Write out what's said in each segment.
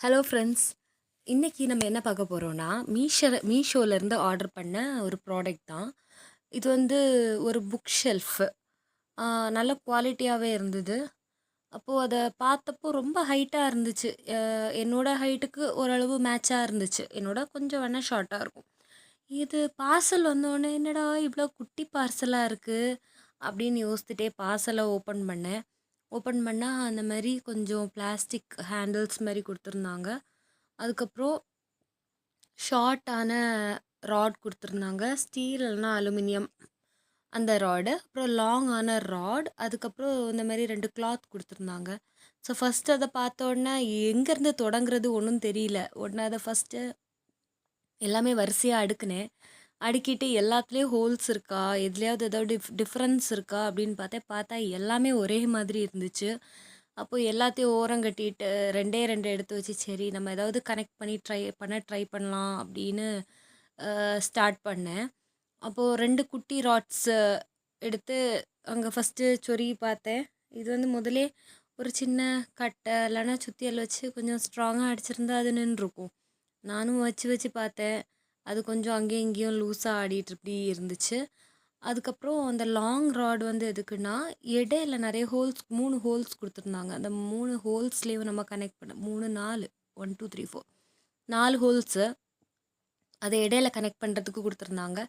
Hello friends இன்றைக்கி நம்ம என்ன பார்க்க போகிறோன்னா மீஷோ மீஷோலேருந்து ஆர்டர் பண்ண ஒரு ப்ராடக்ட் தான். இது வந்து ஒரு புக் ஷெல்ஃபு நல்ல குவாலிட்டியாகவே இருந்தது. அப்போது அதை பார்த்தப்போ ரொம்ப ஹைட்டாக இருந்துச்சு. என்னோடய ஹைட்டுக்கு ஓரளவு மேட்சாக இருந்துச்சு. என்னோட கொஞ்சம் வேணால் ஷார்ட்டாக இருக்கும். இது பார்சல் வந்தோடனே என்னடா இவ்வளோ குட்டி பார்சலாக இருக்குது அப்படின்னு யோசிச்சுட்டே பார்சலை ஓப்பன் பண்ணேன். ஓப்பன் பண்ணால் அந்த மாதிரி கொஞ்சம் பிளாஸ்டிக் ஹேண்டில்ஸ் மாதிரி கொடுத்துருந்தாங்க. அதுக்கப்புறம் ஷார்ட்டான ராட் கொடுத்துருந்தாங்க. ஸ்டீல் இல்லைனா அலுமினியம் அந்த ராடு அப்புறம் லாங்கான ராட் அதுக்கப்புறம் இந்த மாதிரி ரெண்டு கிளாத் கொடுத்துருந்தாங்க. ஸோ ஃபஸ்ட்டு அதை பார்த்த உடனே எங்கேருந்து தொடங்குறது ஒன்றும் தெரியல. உடனே அதை ஃபஸ்ட்டு எல்லாமே வரிசையாக அடுக்குனேன். அடுக்கிட்டு எல்லாத்துலேயும் ஹோல்ஸ் இருக்கா? எதுலையாவது ஏதாவது டிஃப் டிஃப்ரென்ஸ் இருக்கா? அப்படின்னு பார்த்தேன் பார்த்தா எல்லாமே ஒரே மாதிரி இருந்துச்சு. அப்போது எல்லாத்தையும் ஓரம் கட்டிட்டு ரெண்டே ரெண்டு எடுத்து வச்சு சரி நம்ம ஏதாவது கனெக்ட் பண்ணி ட்ரை பண்ண ட்ரை பண்ணலாம் அப்படின்னு ஸ்டார்ட் பண்ணேன். அப்போது ரெண்டு குட்டி ராட்ஸு எடுத்து அங்கே ஃபஸ்ட்டு சொருகி பார்த்தேன். இது வந்து முதலே ஒரு சின்ன கட்டை இல்லைன்னா சுத்தியல் வச்சு கொஞ்சம் ஸ்ட்ராங்காக அடிச்சிருந்தா அது நின்றுருக்கும். நானும் வச்சு வச்சு பார்த்தேன். அது கொஞ்சம் அங்கேயும் இங்கேயும் லூஸாக ஆடிட்டு இப்படி இருந்துச்சு. அதுக்கப்புறம் அந்த லாங் ராட் வந்து எதுக்குன்னா இடையில நிறைய ஹோல்ஸ் மூணு ஹோல்ஸ் கொடுத்துருந்தாங்க. அந்த மூணு ஹோல்ஸ்லேயும் நம்ம கனெக்ட் பண்ண மூணு நாலு ஒன் டூ த்ரீ ஃபோர் நாலு ஹோல்ஸு அதை இடையில கனெக்ட் பண்ணுறதுக்கு கொடுத்துருந்தாங்க.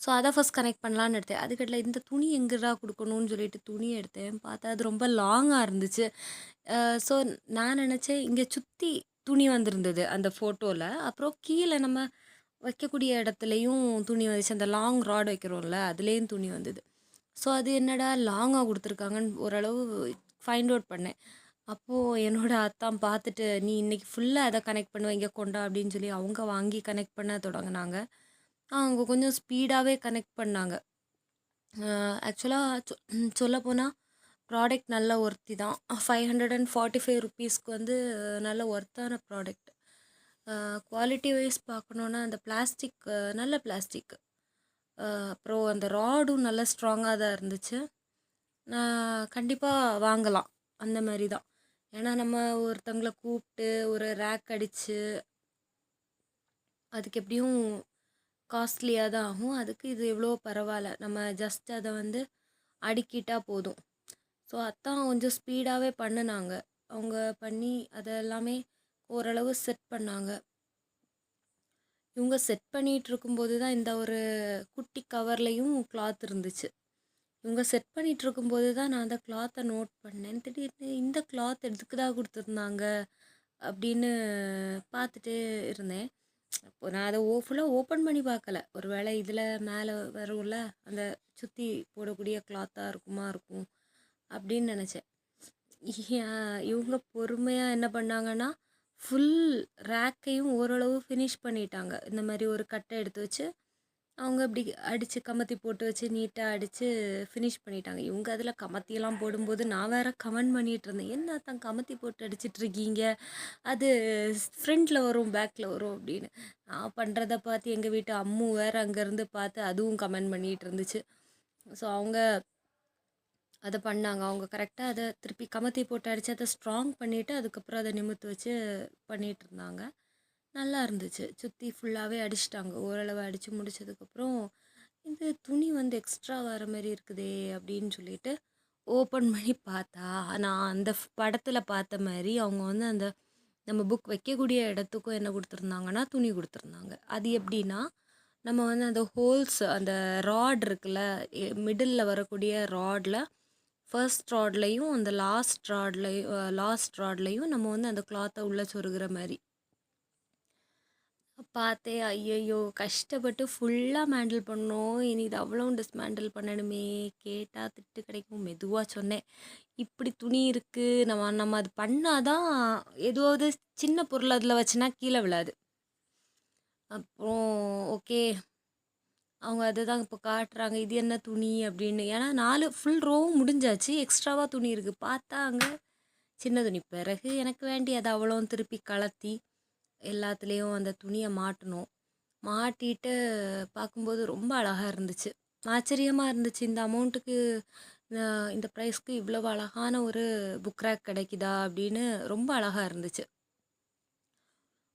ஸோ அதை ஃபஸ்ட் கனெக்ட் பண்ணலான்னு எடுத்தேன். அதுக்கட்டில் இந்த துணி எங்கேடா கொடுக்கணும்னு சொல்லிட்டு துணியை எடுத்தேன். பார்த்தா அது ரொம்ப லாங்காக இருந்துச்சு. ஸோ நான் நினச்சேன் இங்கே சுற்றி துணி வந்திருந்தது அந்த ஃபோட்டோவில் அப்புறம் கீழே நம்ம வைக்கக்கூடிய இடத்துலையும் துணி வந்துச்சு. அந்த லாங் ராட் வைக்கிறோம்ல அதுலேயும் துணி வந்தது. ஸோ அது என்னடா லாங்காக கொடுத்துருக்காங்கன்னு ஓரளவு ஃபைண்ட் அவுட் பண்ணேன். அப்போது என்னோட அத்தான் பார்த்துட்டு நீ இன்னைக்கு ஃபுல்லாக அதை கனெக்ட் பண்ணுவேன் இங்கே கொண்டா அப்படின்னு சொல்லி அவங்க வாங்கி கனெக்ட் பண்ண தொடங்கினாங்க. அவங்க கொஞ்சம் ஸ்பீடாகவே கனெக்ட் பண்ணாங்க. ஆக்சுவலாக சொல்லப்போனால் ப்ராடக்ட் நல்ல ஒர்த்தி தான். Five hundred and forty five ருப்பீஸ்க்கு வந்து நல்ல ஒர்த்தான ப்ராடக்ட் குவாலிட்டி வைஸ் பார்க்கணுன்னா அந்த பிளாஸ்டிக் நல்ல பிளாஸ்டிக் அப்புறம் அந்த ராடும் நல்ல ஸ்ட்ராங்காக தான் இருந்துச்சு. நான் கண்டிப்பாக வாங்கலாம். அந்த மாதிரி தான். ஏன்னா நம்ம ஒருத்தங்களை கூப்பிட்டு ஒரு ரேக் அடித்து அதுக்கு எப்படியும் காஸ்ட்லியாக தான் ஆகும். அதுக்கு இது எவ்வளோ பரவாயில்ல. நம்ம ஜஸ்ட் அதை வந்து அடுக்கிட்டால் போதும். ஸோ அதான் கொஞ்சம் ஸ்பீடாகவே பண்ணினாங்க. அவங்க பண்ணி அதெல்லாமே ஓரளவு செட் பண்ணாங்க. இவங்க செட் பண்ணிகிட்டு இருக்கும்போது தான் இந்த ஒரு குட்டி கவர்லேயும் கிளாத் இருந்துச்சு. இவங்க செட் பண்ணிகிட்டு இருக்கும்போது தான் நான் அந்த கிளாத்தை நோட் பண்ணேன். திடீர்னு இந்த கிளாத் எதுக்கு தான் கொடுத்துருந்தாங்க அப்படின்னு பார்த்துட்டு இருந்தேன். அப்போ நான் அதை ஓ ஃபுல்லாக ஓப்பன் பண்ணி பார்க்கல. ஒரு வேளை இதில் மேலே வரும்ல அந்த சுற்றி போடக்கூடிய கிளாத்தாக இருக்குமா இருக்கும் அப்படின்னு நினச்சேன். இவங்க பொறுமையாக என்ன பண்ணாங்கன்னா ஃபுல் ரேக்கையும் ஓரளவு ஃபினிஷ் பண்ணிட்டாங்க. இந்த மாதிரி ஒரு கட்டை எடுத்து வச்சு அவங்க இப்படி அடித்து கமத்தி போட்டு வச்சு நீட்டாக அடித்து ஃபினிஷ் பண்ணிட்டாங்க. இவங்க அதில் கமத்தியெல்லாம் போடும்போது நான் வேற கமெண்ட் பண்ணிகிட்டு இருந்தேன். என்ன தான் கமத்தி போட்டு அடிச்சிட்டு இருக்கீங்க? அது ஃப்ரண்டில் வரும் பேக்கில் வரும் அப்படின்னு. நான் பண்ணுறத பார்த்து எங்கள் வீட்டு அம்மு வேறு அங்கேருந்து பார்த்து அதுவும் கமெண்ட் பண்ணிகிட்டு இருந்துச்சு. ஸோ அவங்க அதை பண்ணாங்க. அவங்க கரெக்டாக அதை திருப்பி கமத்தி போட்டு அடித்து அதை ஸ்ட்ராங் பண்ணிவிட்டு அதுக்கப்புறம் அதை நிமித்து வச்சு பண்ணிகிட்டு இருந்தாங்க. நல்லா இருந்துச்சு. சுற்றி ஃபுல்லாகவே அடிச்சிட்டாங்க. ஓரளவு அடித்து முடிச்சதுக்கப்புறம் இது துணி வந்து எக்ஸ்ட்ரா வர மாதிரி இருக்குதே அப்படின்னு சொல்லிட்டு ஓப்பன் பண்ணி பார்த்தா நான் அந்த படத்தில் பார்த்த மாதிரி அவங்க வந்து அந்த நம்ம புக் வைக்கக்கூடிய இடத்துக்கும் என்ன கொடுத்துருந்தாங்கன்னா துணி கொடுத்துருந்தாங்க. அது எப்படின்னா நம்ம வந்து அந்த ஹோல்ஸ் அந்த ராட் இருக்குல்ல மிடில் வரக்கூடிய ராடில் ஃபர்ஸ்ட் ராட்லையும் அந்த லாஸ்ட் ராட்லேயும் லாஸ்ட் ராட்லையும் நம்ம வந்து அந்த கிளாத்தை உள்ளே சொருகிற மாதிரி. பார்த்தே ஐயையோ கஷ்டப்பட்டு ஃபுல்லாக மேண்டில் பண்ணோம். இனி இது அவ்வளோ டிஸ்மேண்டில் பண்ணணுமே. கேட்டால் திட்டு கிடைக்கும். மெதுவாக சொன்னேன். இப்படி துணி இருக்குது நம்ம நம்ம அது பண்ணாதான் ஏதாவது சின்ன பொருள் அதில் வச்சுனா கீழே விழாது. அப்புறம் ஓகே அவங்க அதை தான் இப்போ காட்டுறாங்க. இது என்ன துணி அப்படின்னு. ஏன்னா நாலு ஃபுல் ரோவும் முடிஞ்சாச்சு. எக்ஸ்ட்ராவாக துணி இருக்குது பார்த்தா அங்கே சின்ன துணி. பிறகு எனக்கு வேண்டி அதை அவ்வளோ திருப்பி கலத்தி எல்லாத்துலேயும் அந்த துணியை மாட்டணும். மாட்டிட்டு பார்க்கும்போது ரொம்ப அழகாக இருந்துச்சு. ஆச்சரியமாக இருந்துச்சு. இந்த அமௌண்ட்டுக்கு இந்த ப்ரைஸ்க்கு இவ்வளோ அழகான ஒரு புக் ரேக் கிடைக்குதா அப்படின்னு ரொம்ப அழகாக இருந்துச்சு.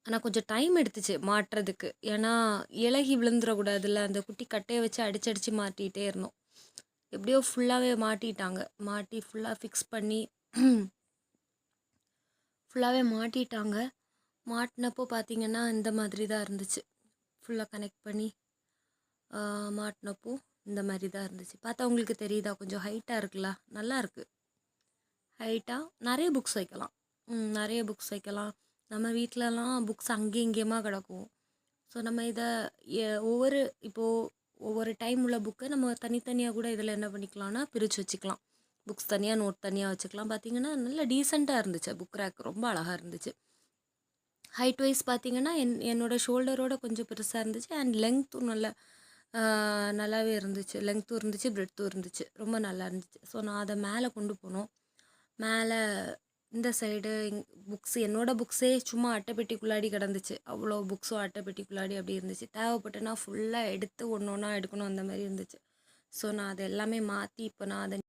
ஆனால் கொஞ்சம் டைம் எடுத்துச்சு மாட்டுறதுக்கு. ஏன்னா, இலகி விழுந்துடக்கூடாதுல்ல அந்த குட்டி கட்டையை வச்சு அடிச்சு, அடித்து மாட்டிகிட்டே இருந்தோம். எப்படியோ ஃபுல்லாகவே மாட்டிட்டாங்க. மாட்டி ஃபுல்லாக ஃபிக்ஸ் பண்ணி ஃபுல்லாகவே மாட்டிட்டாங்க. மாட்டினப்போ பார்த்தீங்கன்னா, இந்த மாதிரி தான் இருந்துச்சு. ஃபுல்லாக கனெக்ட் பண்ணி மாட்டினப்போ இந்த மாதிரி தான் இருந்துச்சு. பார்த்தா உங்களுக்கு தெரியுதா? கொஞ்சம் ஹைட்டாக இருக்குல்ல? நல்லாயிருக்கு ஹைட்டாக நிறைய புக்ஸ் வைக்கலாம். ம் புக்ஸ் வைக்கலாம். நம்ம வீட்டிலலாம் புக்ஸ் அங்கேயும் இங்கேயுமா கிடக்கும். ஸோ நம்ம இதை எ ஒவ்வொரு இப்போது ஒவ்வொரு டைம் உள்ள புக்கை நம்ம தனித்தனியாக கூட இதில் என்ன பண்ணிக்கலாம்னா, பிரித்து வச்சுக்கலாம். புக்ஸ் தனியாக நோட் தனியாக வச்சுக்கலாம். பார்த்தீங்கன்னா, நல்ல டீசெண்டாக இருந்துச்சு. புக் ரேக் ரொம்ப அழகாக இருந்துச்சு. ஹைட் வைஸ் பார்த்தீங்கன்னா, என் என்னோடய ஷோல்டரோட கொஞ்சம் பெருசாக இருந்துச்சு. அண்ட் லெங்க்த்தும் நல்ல நல்லாவே இருந்துச்சு. லெங்க்த்தும் இருந்துச்சு, பிரெட்த்தும் இருந்துச்சு. ரொம்ப நல்லா இருந்துச்சு. ஸோ நான் அதை மேலே கொண்டு போனோம். மேலே இந்த சைடு புக்ஸ் என்னோடய புக்ஸே சும்மா அட்டைப்பெட்டிக்குள்ளாடி கிடந்துச்சு. அவ்வளோ புக்ஸும் அட்டைப்பெட்டிக்குள்ளாடி அப்படி இருந்துச்சு. தேவைப்பட்டுனா ஃபுல்லாக எடுத்து ஒன்று ஒன்றா எடுக்கணும் அந்த மாதிரி இருந்துச்சு. ஸோ நான் அதை எல்லாமே மாற்றி இப்போ நான் அதை